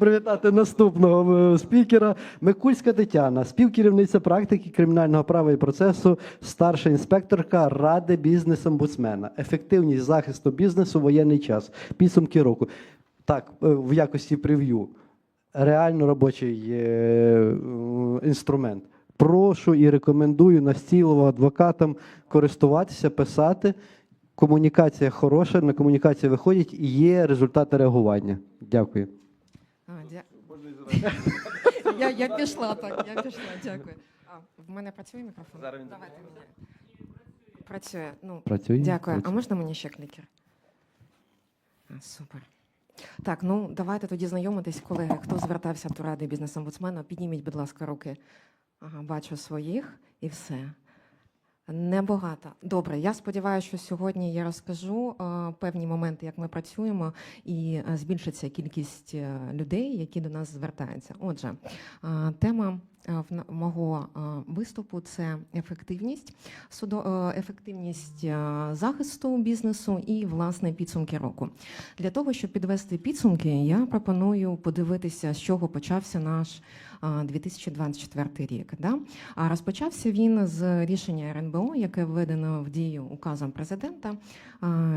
Привітати наступного е, спікера Микульська Тетяна, співкерівниця практики кримінального права і процесу, старша інспекторка Ради бізнес-омбудсмена. Ефективність захисту бізнесу в воєнний час. Підсумки року. Так, е, в якості прев'ю. Реально робочий е, інструмент. Прошу і рекомендую настійливо адвокатам користуватися, писати. Комунікація хороша, на комунікацію виходять і є результати реагування. Дякую. А, дя... я, я пішла так, я пішла, дякую. А, в мене працює мікрофон? Зараз він Давайте мені. Працює. Ну, Працює? дякую. А можна мені ще клікер? А, супер. Так, ну давайте тоді знайомитись, колеги. Хто звертався до ради бізнес-омбудсмена, підніміть, будь ласка, руки. Ага, бачу своїх і все. Небагато. Добре, я сподіваюся, що сьогодні я розкажу е, певні моменти, як ми працюємо, і е, збільшиться кількість е, людей, які до нас звертаються. Отже, тема мого е, виступу це ефективність, судо, е, ефективність е, захисту бізнесу і власне підсумки року. Для того, щоб підвести підсумки, я пропоную подивитися, з чого почався наш а, 2024 рік. Да? А розпочався він з рішення РНБО, яке введено в дію указом президента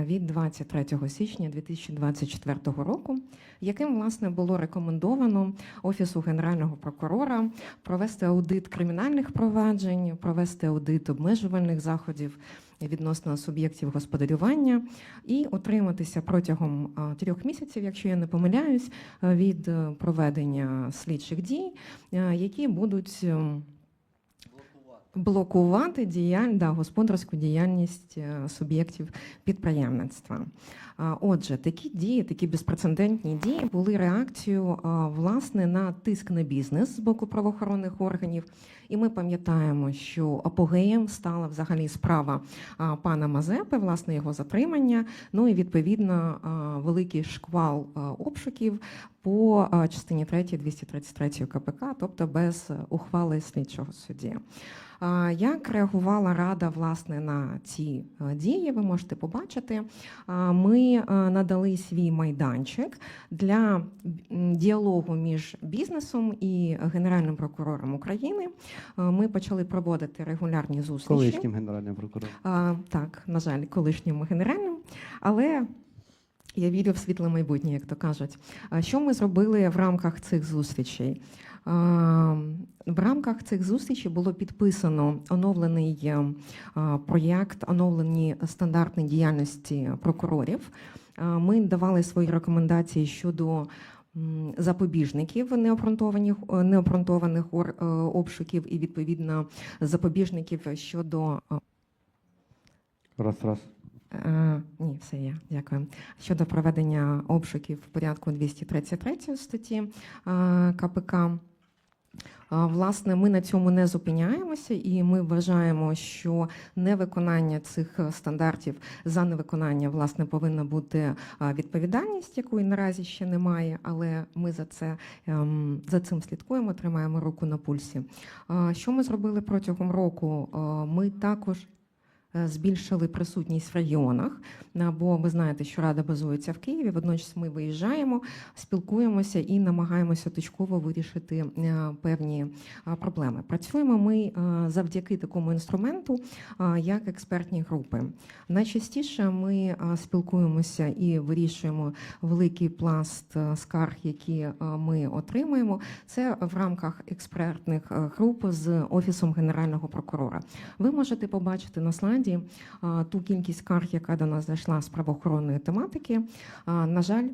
від 23 січня 2024 року, яким власне було рекомендовано Офісу Генерального прокурора провести аудит кримінальних проваджень, провести аудит обмежувальних заходів відносно суб'єктів господарювання і утриматися протягом трьох місяців, якщо я не помиляюсь, від е, проведення слідчих дій, е, які будуть. Блокувати діяль, да, господарську діяльність е, суб'єктів підприємництва. Отже, такі дії, такі безпрецедентні дії були реакцією власне на тиск на бізнес з боку правоохоронних органів. І ми пам'ятаємо, що апогеєм стала взагалі справа пана Мазепи, власне його затримання. Ну і відповідно великий шквал обшуків по частині 3 233 КПК, тобто без ухвали слідчого судді. Як реагувала рада власне на ці е, дії? Ви можете побачити. Ми е, надали свій майданчик для діалогу між бізнесом і Генеральним прокурором України. Е, Ми почали проводити регулярні зустрічі. Колишнім генеральним прокурором. Так, на жаль, колишньому генеральним, але. Я вірю в світле майбутнє, як то кажуть. Що ми зробили в рамках цих зустрічей? А, В рамках цих зустрічей було підписано оновлений е, проєкт, оновлені стандарти діяльності прокурорів. Ми давали свої рекомендації щодо запобіжників необґрунтованих е, необґрунтованих е, обшуків і відповідно запобіжників щодо е, Раз, раз. Е, ні, все є, дякую. Щодо проведення обшуків в порядку 233 статті е, КПК. Власне, ми на цьому не зупиняємося, і ми вважаємо, що невиконання цих е, стандартів за невиконання власне повинна бути е, відповідальність, якої наразі ще немає, але ми за це ем, за цим слідкуємо, тримаємо руку на пульсі. Що ми зробили протягом року? Е, Ми також збільшили присутність в регіонах. е, Бо ви знаєте, що рада базується в Києві. Водночас ми виїжджаємо, спілкуємося і намагаємося точково вирішити е, певні е, проблеми. Працюємо ми е, завдяки такому інструменту, е, як експертні групи. Найчастіше ми е, спілкуємося і вирішуємо великий пласт е, скарг, які е, ми отримуємо. Це в рамках експертних е, груп з офісом генерального прокурора. Ви можете побачити на слайді а, ту кількість скарг, яка до нас зайшла з правоохоронної тематики. На жаль,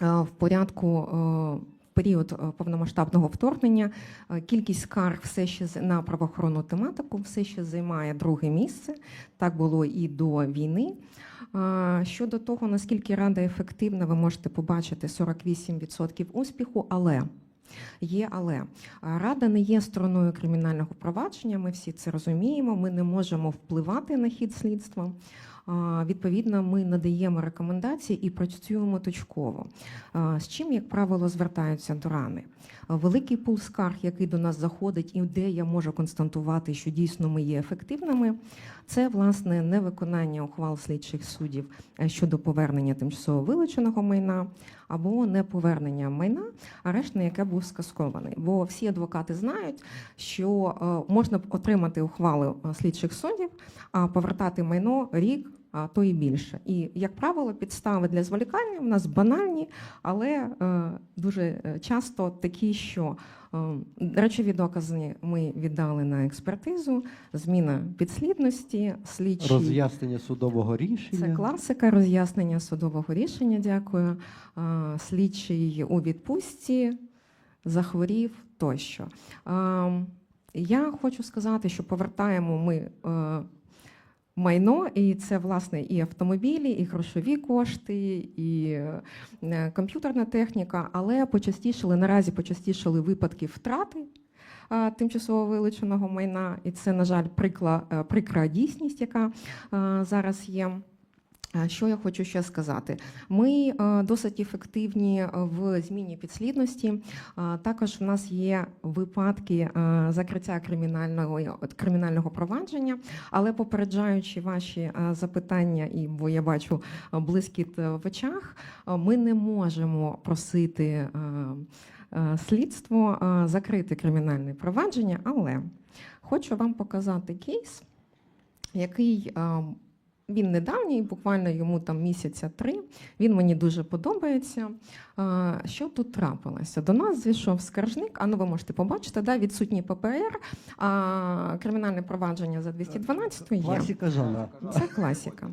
в порядку. Період повномасштабного вторгнення кількість скарг все ще на правоохоронну тематику все ще займає друге місце. Так було і до війни. Щодо того, наскільки рада ефективна, ви можете побачити 48% успіху, але Є, але рада не є стороною кримінального провадження. Ми всі це розуміємо. Ми не можемо впливати на хід слідства. Відповідно, ми надаємо рекомендації і працюємо точково. З чим, як правило, звертаються до рани. Великий пул скарг, який до нас заходить, і де я можу констатувати, що дійсно ми є ефективними, це власне невиконання ухвал слідчих суддів е, щодо повернення тимчасово вилученого майна, або неповернення майна, арешт на яке був скаскований. Бо всі адвокати знають, що е, можна отримати ухвали е, слідчих суддів, а повертати майно рік. А то і більше. І, як правило, підстави для зволікання в нас банальні, але е, дуже е, часто такі, що е, речові докази ми віддали на експертизу, зміна підслідності, слідчі. Роз'яснення судового рішення. Це класика роз'яснення судового рішення. Дякую. Слідчий у відпустці захворів тощо. Я хочу сказати, що повертаємо ми. Е, Майно, і це власне і автомобілі, і грошові кошти, і е, комп'ютерна техніка, але почастішали наразі почастішали випадки втрати тимчасово вилученого майна, і це, на жаль, прикла, е, прикра дійсність, яка зараз є. А Що я хочу ще сказати? Ми е, досить ефективні в зміні підслідності. Також в нас є випадки е, закриття кримінального кримінального провадження, але попереджаючи ваші е, запитання, і бо я бачу е, блискіт е, в очах, е, ми не можемо просити е, е, слідство е, закрити кримінальне провадження, але хочу вам показати кейс, який. Він недавній, буквально йому там місяця три. Він мені дуже подобається. Що тут трапилося? До нас зайшов скаржник. А ну ви можете побачити, да, відсутній ППР, а кримінальне провадження за 212 є. Класіка жанра. Це класіка.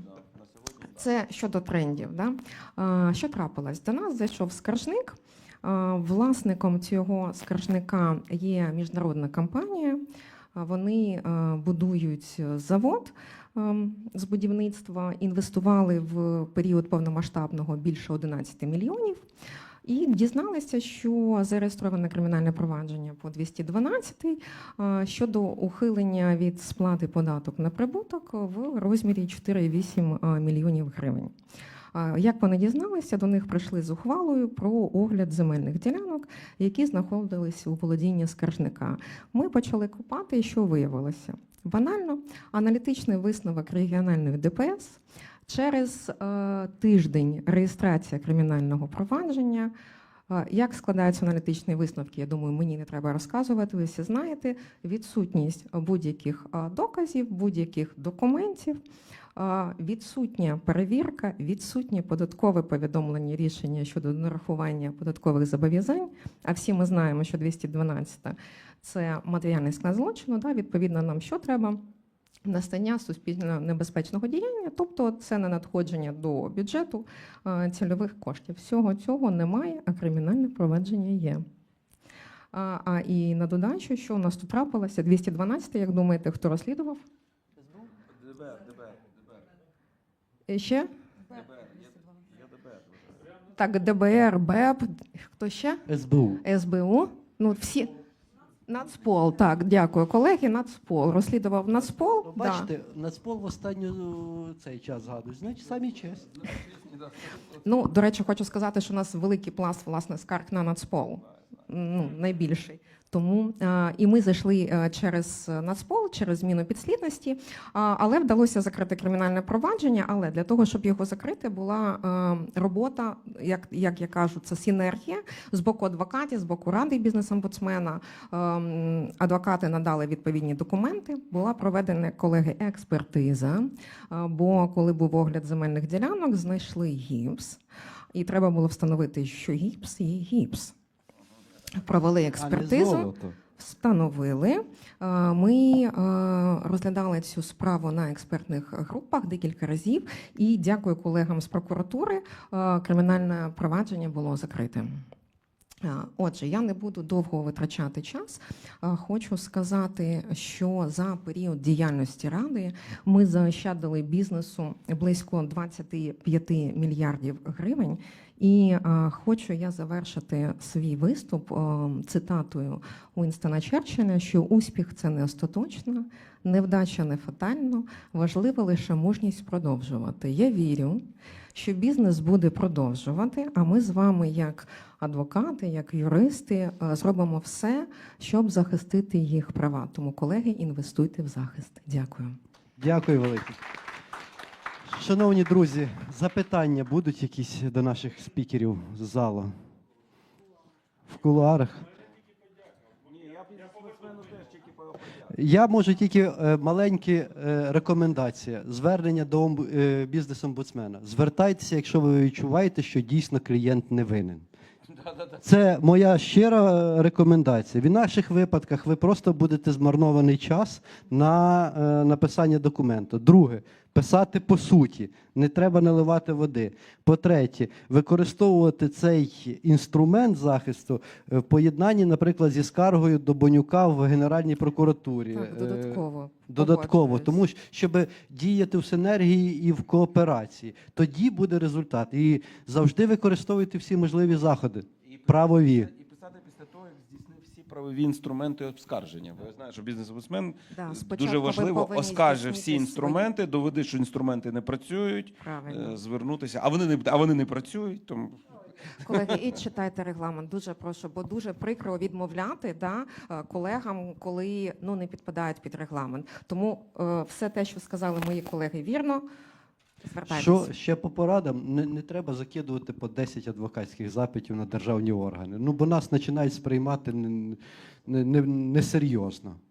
Це щодо трендів. Да? Що трапилось? До нас зайшов скаржник. Власником цього скаржника є міжнародна компанія. Вони будують завод з будівництва, інвестували в період повномасштабного більше 11 мільйонів. І дізналися, що зареєстроване кримінальне провадження по 212 щодо ухилення від сплати податок на прибуток в розмірі 4,8 а, мільйонів гривень. Як вони дізналися, до них прийшли з ухвалою про огляд земельних ділянок, які знаходилися у володінні скаржника. Ми почали копати, і що виявилося? Банально, аналітичний висновок регіональної ДПС через е, тиждень реєстрація кримінального провадження. Е, Як складаються аналітичні висновки? Я думаю, мені не треба розказувати. Ви всі знаєте відсутність будь-яких е, доказів, будь-яких документів, відсутня перевірка, відсутнє податкове повідомлення рішення щодо нарахування податкових зобов'язань. А всі ми знаємо, що 212 – це матеріальний склад злочину. Да? Відповідно, нам що треба? Настання суспільно небезпечного діяння, тобто це не надходження до бюджету цільових коштів. Всього цього немає, а кримінальне провадження є. А, а і на додачу, що у нас тут трапилося, 212, як думаєте, хто розслідував? І ще? Так, ДБР, БЕП, хто ще? СБУ. СБУ. Ну, всі. Нацпол, так, дякую, колеги. Нацпол розслідував Нацпол. Ну, да. Бачите, Нацпол в останню е, цей час згадують. Значить, самі чесні. Ну, до речі, хочу сказати, що у нас великий пласт власне скарг на Нацпол. Ну, найбільший. Тому е, і ми зайшли е, через Нацпол, через зміну підслідності, а, але вдалося закрити кримінальне провадження. Але для того, щоб його закрити, була е, робота, як, як я кажу, це синергія з боку адвокатів, з боку ради бізнес-омбудсмена. Адвокати надали відповідні документи. Була проведена колеги експертиза. е, Бо коли був огляд земельних ділянок, знайшли гіпс, і треба було встановити, що гіпс є гіпс. Провели експертизу. Встановили. Е, Ми е, розглядали цю справу на експертних групах декілька разів, і дякую колегам з прокуратури. е, Кримінальне провадження було закрите. Отже, я не буду довго витрачати час. Хочу сказати, що за період діяльності ради ми заощадили бізнесу близько 25 мільярдів гривень. І хочу я завершити свій виступ е, цитатою Уінстона Черчилля, що успіх це не остаточно, невдача не фатально, важлива лише мужність продовжувати. Я вірю, що бізнес буде продовжувати, а ми з вами, як адвокати, як юристи, е, зробимо все, щоб захистити їх права. Тому, колеги, інвестуйте в захист. Дякую. Дякую велике. Шановні друзі, запитання будуть якісь до наших спікерів з залу? В кулуарах? Я можу тільки е, маленькі е, рекомендації. Звернення до е, бізнес-омбудсмена. Звертайтеся, якщо ви відчуваєте, що дійсно клієнт не винен. Це моя щира рекомендація. В інакших випадках ви просто будете змарнований час на написання документу. Друге, писати по суті, не треба наливати води. По-третє, використовувати цей інструмент захисту е, в поєднанні, наприклад, зі скаргою до Бонюка в Генеральній прокуратурі. Так, Е, додатково. Додатково, тому що щоб діяти в синергії і в кооперації, тоді буде результат. І завжди використовуйте всі можливі заходи. І Правові. І писати після того, як здійснив всі правові інструменти обскарження. Бо я знаю, що бізнес-омбудсмен Да, дуже важливо оскаржив всі інструменти, доведи, що інструменти не працюють, Правильно. е, звернутися, а вони не а вони не працюють. Тому Колеги, і читайте регламент. Дуже прошу, бо дуже прикро відмовляти да, е, колегам, коли ну не підпадають під регламент. Тому е, все те, що сказали мої колеги, вірно. Що ще по порадам, не, не треба закидувати по 10 адвокатських запитів на державні органи. Ну бо нас починають сприймати несерйозно. Не, не.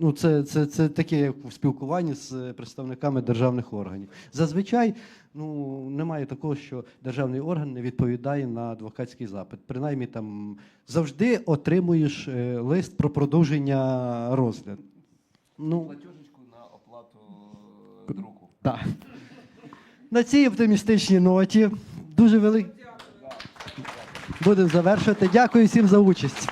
Ну, це, це, це таке як в спілкуванні з представниками державних органів. Зазвичай ну, немає такого, що державний орган не відповідає на адвокатський запит. Принаймні там завжди отримуєш е, лист про продовження розгляду. Ну, платіжечку на оплату е, друку. Так. На цій оптимістичній ноті дуже великий. Будемо завершувати. Дякую всім за участь.